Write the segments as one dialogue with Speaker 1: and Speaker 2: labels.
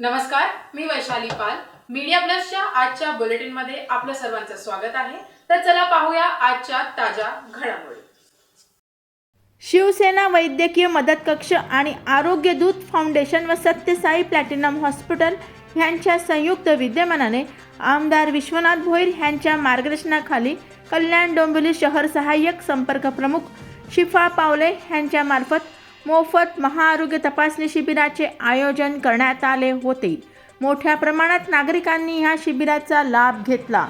Speaker 1: नमस्कार मी वैशाली पाल. मीडिया प्लसच्या आजच्या बुलेटिनमध्ये आपलं सर्वांचं स्वागत आहे. तर चला पाहूया आजच्या ताज्या घडामोडी.
Speaker 2: शिवसेना वैद्यकीय मदत कक्ष आणि आरोग्य दूत फाउंडेशन व सत्यसाई प्लॅटिनम हॉस्पिटल ह्यांच्या संयुक्त विद्यमानाने आमदार विश्वनाथ भोईर ह्यांच्या मार्गदर्शनाखाली कल्याण डोंबिवली शहर सहाय्यक संपर्क प्रमुख शिफा पावले ह्यांच्यामार्फत मोफत महाआरोग्य तपासणी शिबिराचे आयोजन करण्यात आले होते. मोठ्या प्रमाणात नागरिकांनी ह्या शिबिराचा लाभ घेतला.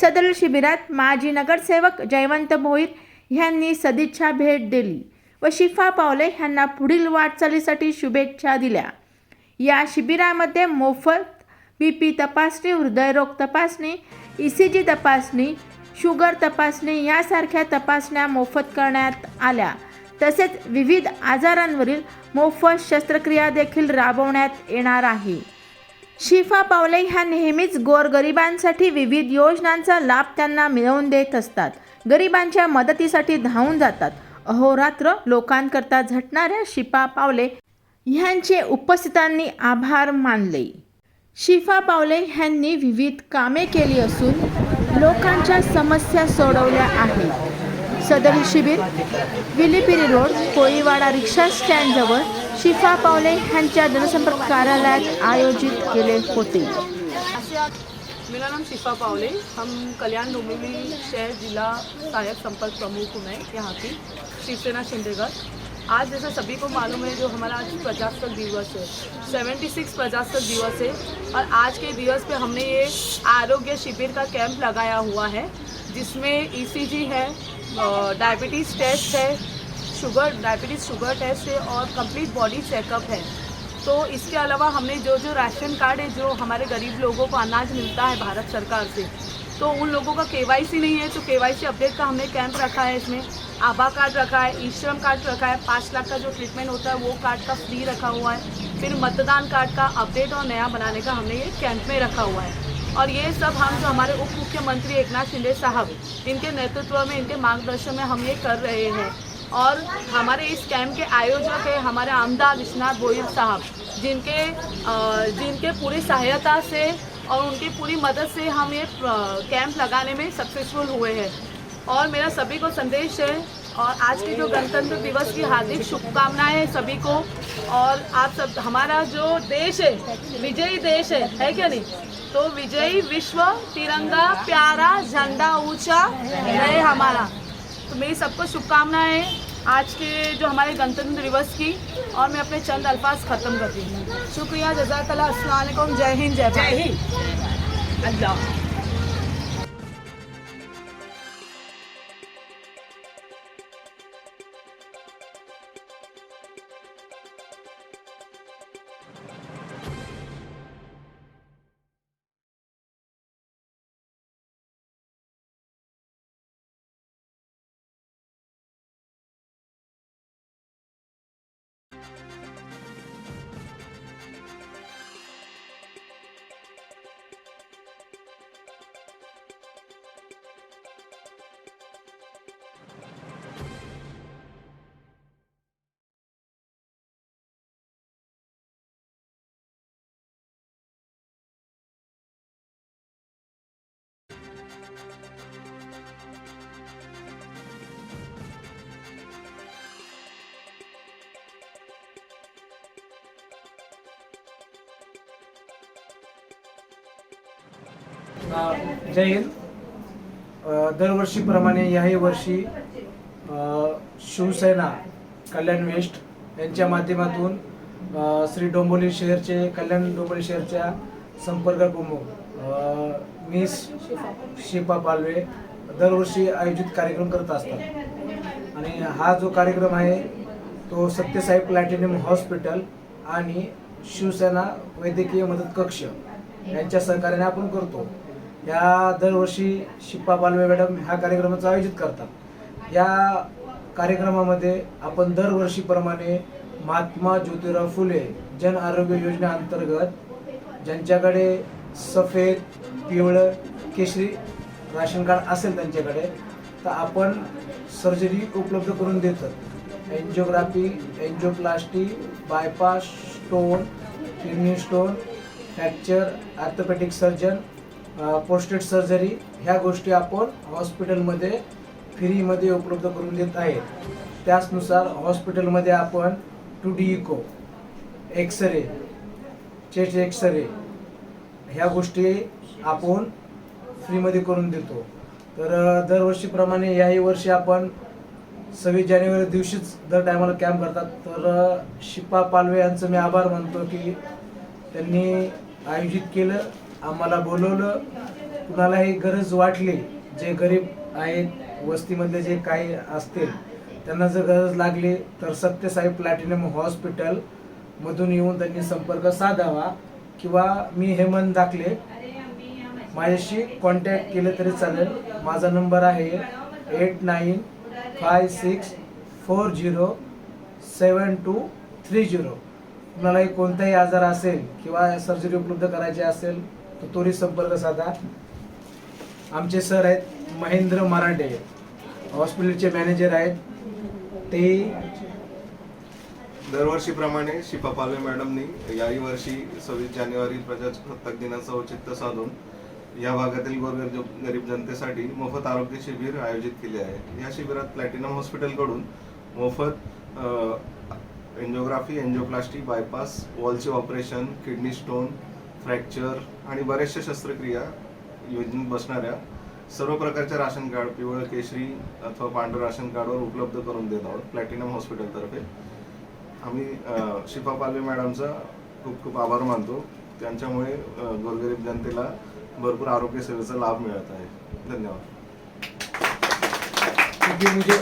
Speaker 2: सदर शिबिरात माजी नगरसेवक जयवंत भोईर ह्यांनी सदिच्छा भेट दिली व शिफा पावले ह्यांना पुढील वाटचालीसाठी शुभेच्छा दिल्या. या शिबिरामध्ये मोफत बी पी तपासणी हृदयरोग तपासणी ई सी जी तपासणी शुगर तपासणी यासारख्या तपासण्या मोफत करण्यात आल्या. तसेच विविध आजारांवरील मोफत शस्त्रक्रिया देखील राबवण्यात येणार आहे. शिफा पावले ह्या नेहमीच गोरगरिबांसाठी विविध योजनांचा लाभ त्यांना मिळवून देत असतात. गरिबांच्या मदतीसाठी धावून जातात. अहोरात्र लोकांकरता झटणाऱ्या शिफा पावले ह्यांचे उपस्थितांनी आभार मानले. शिफा पावले ह्यांनी विविध कामे केली असून लोकांच्या समस्या सोडवल्या आहेत. सदर शिबिर, विलिपिरी रोड, कोळीवाडा रिक्षा स्टँडजवळ शिफा पावले ह्यांच्या जनसंपर्क कार्यालयात आयोजित केले होते.
Speaker 3: मेरा नाम शिफा पावले. हम कल्याण डोंबिवली शहर जिला सहायक संपर्क प्रमुख हूँ मैं यहाँ की, शिवसेना शिंदेगढ़ आज जैसा सभी को मालूम है, जो हमारा आज प्रजासत्ताक दिवस है। 76 प्रजासत्ताक दिवस है और आज के दिवस पे हमने ये आरोग्य शिविर का कैंप लगाया हुआ है, जिसमें ईसीजी है डायबिटीज़ टेस्ट है शुगर डायबिटीज़ शुगर टेस्ट है और कंप्लीट बॉडी चेकअप है। तो इसके अलावा हमने जो जो राशन कार्ड है, जो हमारे गरीब लोगों को अनाज मिलता है भारत सरकार से तो उन लोगों का केवाईसी नहीं है तो केवाईसी अपडेट का हमने कैंप रखा है इसमें। आभा कार्ड रखा है ई श्रम कार्ड रखा है, पाँच लाख का जो ट्रीटमेंट होता है, वो कार्ड का फ्री रखा हुआ है। फिर मतदान कार्ड का अपडेट और नया बनाने का हमने ये कैंप में रखा हुआ है। और ये सब हम जो हमारे उप मुख्यमंत्री एक नाथ शिंदे साहब, इनके नेतृत्व में, इनके मार्गदर्शन में हम ये कर रहे हैं। और हमारे इस कैंप के आयोजक है हमारे आमदार विश्वनाथ गोयल साहब, जिनके जिनके पूरी सहायता से और उनकी पूरी मदद से हम ये कैंप लगाने में सक्सेसफुल हुए हैं। और मेरा सभी को संदेश है और आज के जो गणतंत्र दिवस की हार्दिक शुभकामनाएँ सभी को। और आप सब, हमारा जो देश है, विजयी देश है है क्या नहीं? तो विजयी विश्व तिरंगा प्यारा झंडा ऊँचा है हमारा। तो मेरी सबको शुभकामनाएँ आज के जो हमारे गणतंत्र दिवस की, और मैं अपने चंद अल्फाज ख़त्म करती हूँ। शुक्रिया जजाकल्ला अस्सलाम जय हिंद, जय जय हिंद। अल्लाह।
Speaker 4: जय हिंद. दरवर्षीप्रमाणे याही वर्षी शिवसेना कल्याण वेस्ट यांच्या माध्यमातून श्री डोंबोली शहरचे कल्याण डोंबोली शहरच्या संपर्क प्रमुख मी शिपा पालवे दरवर्षी आयोजित कार्यक्रम करत असतात. आणि हा जो कार्यक्रम आहे तो सत्यसाई प्लॅटिनियम हॉस्पिटल आणि शिवसेना वैद्यकीय मदत कक्ष यांच्या सहकार्याने आपण करतो. या दरवर्षी शिप्पा बालवे मॅडम ह्या कार्यक्रमाचं आयोजित करतात. या कार्यक्रमामध्ये आपण दरवर्षीप्रमाणे महात्मा ज्योतिराव फुले जन आरोग्य योजनेअंतर्गत ज्यांच्याकडे सफेद पिवळं केशरी राशन कार्ड असेल त्यांच्याकडे तर आपण सर्जरी उपलब्ध करून देतो. Angiography angioplasty bypass stone kidney stone fracture orthopaedic surgeon posted surgery ह्या गोष्टी आपण हॉस्पिटलमध्ये फ्रीमध्ये उपलब्ध करून देत आहे त्याचनुसार हॉस्पिटलमध्ये आपण two D echo X-ray chest X-ray ह्या गोष्टी आपण फ्रीमध्ये करून देतो. तर दरवर्षीप्रमाणे याही वर्षी आपण सव्वीस जानेवारी दिवशीच दर टायमाला कॅम्प करतात. तर शिपा पालवे यांचं मी आभार मानतो की त्यांनी आयोजित केलं आम्हाला बोलवलं. कुणालाही गरज वाटली जे गरीब आहेत वस्तीमधले जे काही असतील त्यांना जर गरज लागली तर सत्यसाई प्लॅटिनम हॉस्पिटल मधून येऊन त्यांनी संपर्क साधावा किंवा मी हेमंत दाखले माझ्याशी कॉन्टॅक्ट केले तरी चालेल. माझा नंबर आहे eight nine five six four zero seven two three zero. कुणालाही कोणताही आजार असेल किंवा सर्जरी उपलब्ध करायची असेल तर तोरी संपर्क साधा. आमचे सर आहेत महेंद्र मराठे हॉस्पिटलचे मॅनेजर आहेत. ते
Speaker 5: दरवर्षीप्रमाणे शिपा पालवे मॅडमनी याही वर्षी सव्वीस जानेवारी प्रजासत्ताक दिनाचं औचित्य साधून या भागातील गोरगरीब गरीब जनतेसाठी मोफत आरोग्य शिबिर आयोजित केले आहे. या शिबिरात प्लॅटिनम हॉस्पिटलकडून मोफत एन्जिओग्राफी एन्जिओप्लास्टी बायपास वॉलचे ऑपरेशन किडनी स्टोन फ्रॅक्चर आणि बऱ्याचशा शस्त्रक्रिया योजनेत बसणाऱ्या सर्व प्रकारच्या राशन कार्ड पिवळ केशरी अथवा पांढरं राशन कार्डवर उपलब्ध करून देत आहोत प्लॅटिनम हॉस्पिटलतर्फे. आम्ही शिफा पालवे मॅडमचा खूप खूप आभार मानतो. त्यांच्यामुळे गोरगरीब जनतेला भरपूर आरोग्य सेवेचा लाभ मिळत आहे. धन्यवाद.
Speaker 4: क्योंकि मुझे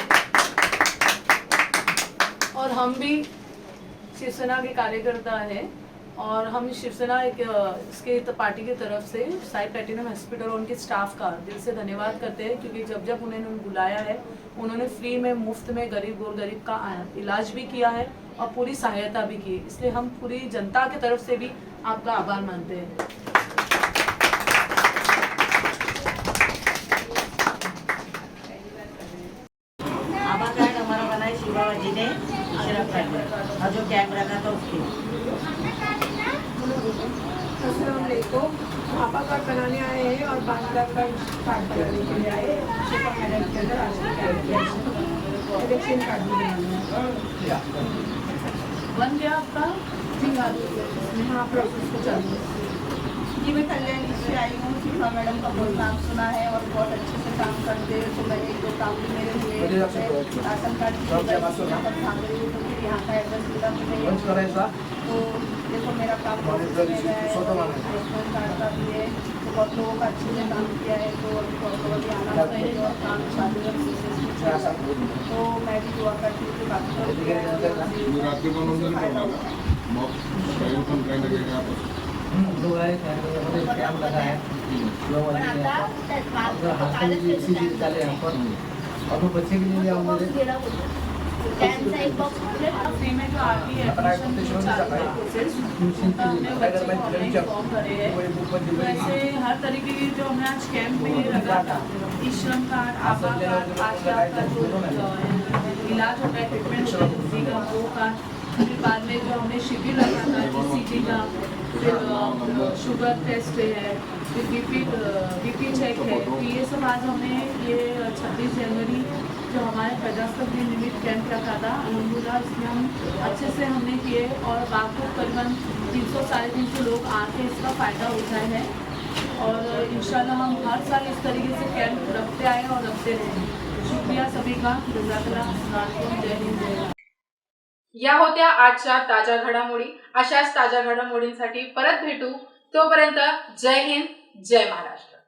Speaker 3: और हम भी शिवसेना के कार्यकर्ता हैं और हम शिवसेना एक इसके पार्टी की तरफ से साई प्लेटिनम हॉस्पिटल और उनके स्टाफ का दिल से धन्यवाद करते हैं क्योंकि जब जब उन्हें उन्होंने बुलाया है उन्होंने फ्री में मुफ्त में गरीब और गरीब का इलाज भी किया है। और पूरी सहायता भी की। इसलिए हम पूरी जनता की तरफ़ से भी आपका आभार मानते हैं।
Speaker 6: आभा कार्ड हमारा बना है शिवा जी ने और जो कैमरा का था उसके।
Speaker 7: असलकुम आपा कार्ड बनाने आए हैं और बांग्ला कार्ड कार्ड बनाने के लिए आए मैडम के अंदर आज की कार्ड किया। इलेक्शन कार्ड भी बनाना है।
Speaker 3: बन गया आपका?
Speaker 7: हाँ प्रोसेस को चालू है
Speaker 8: जी मैं कल्याणी से आई हूँ। शिफा मैडम का बहुत नाम सुना है और बहुत अच्छे से काम करते हैं। तो मैंने एक दो काम भी मेरे हुए
Speaker 4: है।
Speaker 8: राशन कार्ड की। यहाँ पर भाग रही हूँ तो फिर यहाँ का एड्रेस मिला तो मैं
Speaker 4: लंच करायचा
Speaker 8: तो देखो मेरा काम बहुत अच्छा है
Speaker 4: है।
Speaker 8: रेशनल कार्ड का भी है। बहुत लोगों का अच्छे से काम किया है तो अभी बहुत लोग अभी आना चाहिए और काम सक्सेसफुल रहा है? तो मैं भी दुआ करती हूँ कि बाकी
Speaker 4: है कैम्प लगा है की इसी चीज चले यहाँ पर। और वो बच्चे के लिए हम
Speaker 3: है है को हैं तो ऐसे हर तरीके की जो हमने आज कैंप में लगा था ई कार्ड आभा कार्ड आज आपका जो इलाज होता है ट्रीटमेंट होता है उसी का वो कार्ड फिर बाद में जो हमने शिविर रखा था जी का फिर शुगर टेस्ट है फिर बीपी बीपी चेक है तो ये सब आज हमने ये छब्बीस जनवरी जो हमारे प्रजासत्ताक दिन निमित्त कैंप रखा था अलहमदुल्ला इसमें हम अच्छे से हमने किए और बाकी करीबन तीन सौ साढ़े तीन सौ लोग आके इसका फ़ायदा उठाए हैं। और इन हम हर साल इस तरीके से कैंप रखते आए और रखते रहे शुक्रिया सभी का। जजाकल्ला जय हिंद जय
Speaker 1: या होत्या आजच्या ताज्या घडामोडी। अशाच ताज्या घडामोडींसाठी परत भेटू. तोपर्यंत जय हिंद जय महाराष्ट्र.